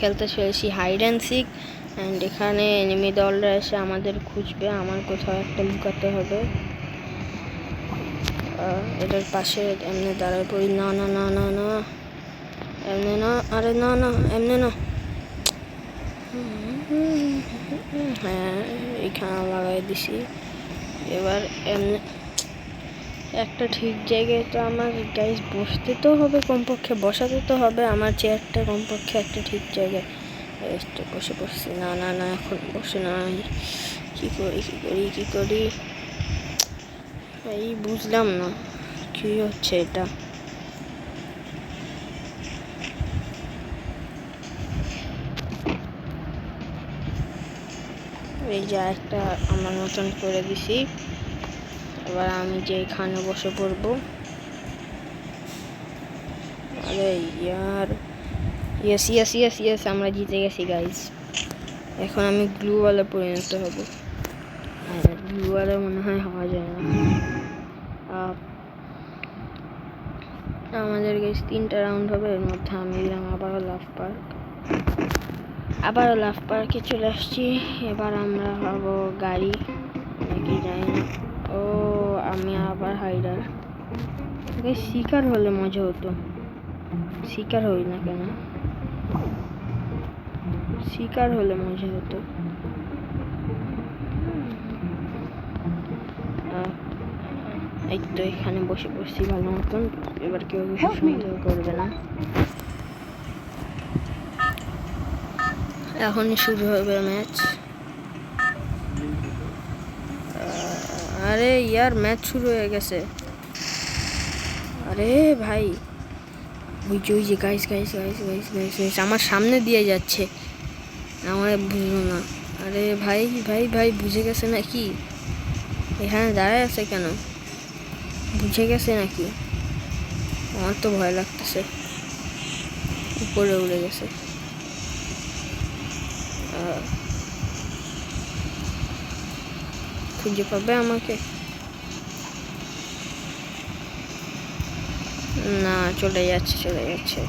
খেলতে চলেছি? Hide and seek and এখানে এনিমি দলরা এসে আমাদের খুঁজবে। আমার কোথাও একটা লুকাতে হবে। এটার পাশে এমনি দাঁড়ায় পড়ি। না না না না না। এমনি না, আরে না না, এমনি না। হ্যাঁ এখানে লাগাই দিছি। এবার এমনি একটা ঠিক জায়গায় তো আমার গাইস বসতে তো হবে, কমপক্ষে বসাতে তো হবে, আমার চেয়ারটা কমপক্ষে একটা ঠিক জায়গায়। তো বসে বসছি, না না না, এখন বসে নাই। কী করি কী করি কী করি? এই বুঝলাম না, কী হচ্ছে এটা? এই যে একটা আমার মতন করে দিছি। এবার আমি যে এখানে বসে পড়ব। আরে ইয়ার। ইয়েস ইয়েস ইয়েস ইয়েস আমরা জিতে গেছি গাইজ এখন আমি গ্লুওয়ালে পরিণত হব। আর গ্লুওয়ালে মনে হয় হওয়া যায় না। আমাদের গাইজ তিনটা রাউন্ড হবে, এর মধ্যে আমি দিলাম আবারও লাভ পার্ক আবারও লাভ পার্কে চলে আসছি। এবার আমরা হব গাড়ি। নাকি যাই না। ও আমি আবার হাইডার গাইজ শিকার হলে মজা হতো। শিকার হই না কেন? শিকার হলে মজা হতো। এই তো এখানে বসে বসছি ভালো মতন। এবার কেউ কিছু সন্দেহ করবে না। এখনই শুরু হবে ম্যাচ। আরে ইয়ার ম্যাচ শুরু হয়ে গেছে। আরে ভাই, ওই যে ওই যে guys guys guys guys guys guys আমার সামনে দিয়ে যাচ্ছে। আমার বুঝলো না। আরে ভাই ভাই ভাই, বুঝে গেছে নাকি? এখানে দাঁড়ায় আছে কেন? বুঝে গেছে নাকি? আমার তো ভয় লাগতেছে। উপরে উড়ে গেছে। খুঁজে পাবে আমাকে না, চলে যাচ্ছে চলে যাচ্ছে।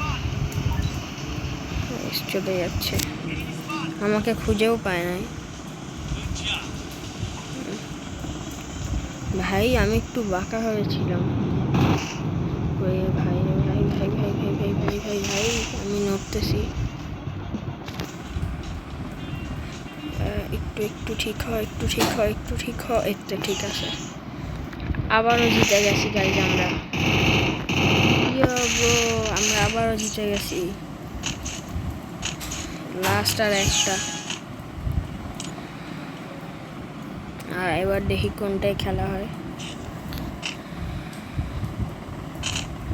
চলে যাচ্ছে। আমাকে খুঁজেও পায় নাই। ভাই, আমি একটু বাঁকা হয়েছিলাম। ভাই ভাই ভাই ভাই ভাই ভাই ভাই ভাই ভাই, আমি নড়তেছি। একটু একটু ঠিক হয় একটু ঠিক হয় একটু ঠিক হয় তো ঠিক আছে। আবারও জিতে গেছি গাইজ আমরা। আমরা আবারও জিতে গেছি। লাস্ট আর একটা। আর এবার দেখি কোনটায় খেলা হয়।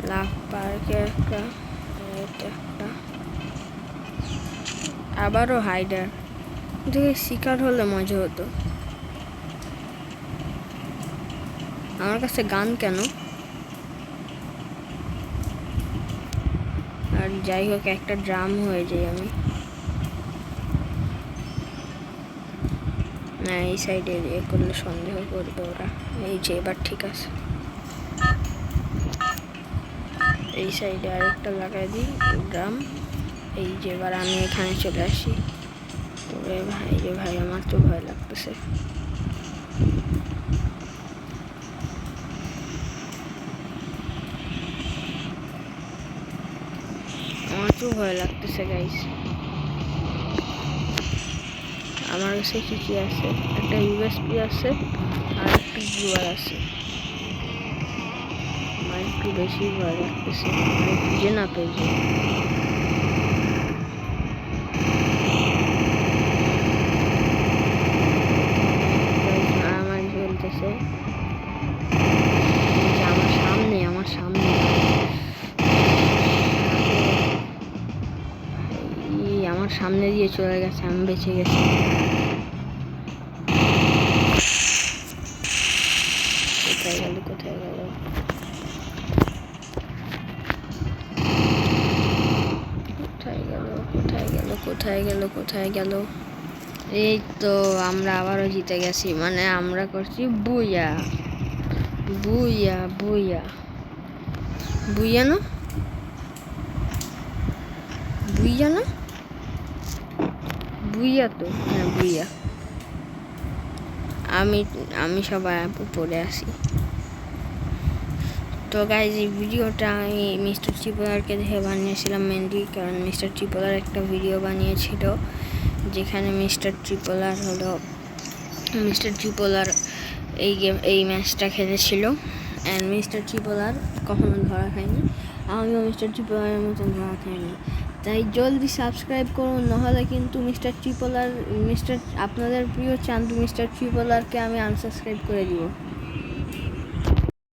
লাভ পার্কে একটা একটা। আবারও হাইডার দেখে শিকার হলে মজা হতো। আমার কাছে গান কেন? আর যাই হোক, একটা ড্রাম হয়ে যাই আমি। না, এই সাইডে ইয়ে করলে সন্দেহ করবে ওরা। এই যে, এবার ঠিক আছে। এই সাইডে আরেকটা লাগাই দিই ড্রাম। এই যে, এবার আমি এখানে চলে আসি। ওরে ভাই রে ভাই, আমার তো ভয় লাগতেছে। আমার তো ভয় লাগতেছে গাইস আমার কাছে কি কি আছে? একটা ইউএসপি আছে আর একটা জুয়ার আছে। আমার একটু বেশি ভয় লাগতেছে। আমি খুঁজে না পেয়ে আমার সামনে দিয়ে চলে গেছে, আমি বেঁচে গেছি। কোথায় গেল কোথায় গেল? কোথায় গেল কোথায় গেল কোথায় গেল কোথায় গেল? এই তো আমরা আবারও জিতে গেছি মানে আমরা করছি বুইয়া। বুইয়া বুইয়া। বুইয়া না? বুইয়া না? বুইয়া তো? হ্যাঁ বুইয়া আমি আমি সবার পরে আসি। তো গাইজ এই ভিডিওটা আমি মিস্টার চিপোলারকে দেখে বানিয়েছিলাম মেনলি কারণ মিস্টার চিপোলার একটা ভিডিও বানিয়েছিল, যেখানে মিস্টার ট্রিপোলার হলো মিস্টার ট্রিপোলার এই গেম এই ম্যাচটা খেলেছিল। অ্যান্ড মিস্টার ট্রিপোলার কখনো ধরা খায়নি। আমিও মিস্টার ট্রিপোলারের মতন ধরা খাইনি। তাই জলদি সাবস্ক্রাইব করুন, নাহলে কিন্তু মিস্টার ট্রিপলার মিস্টার আপনাদের প্রিয় চান্দু মিস্টার ট্রিপলারকে আমি আনসাবস্ক্রাইব করে দিব।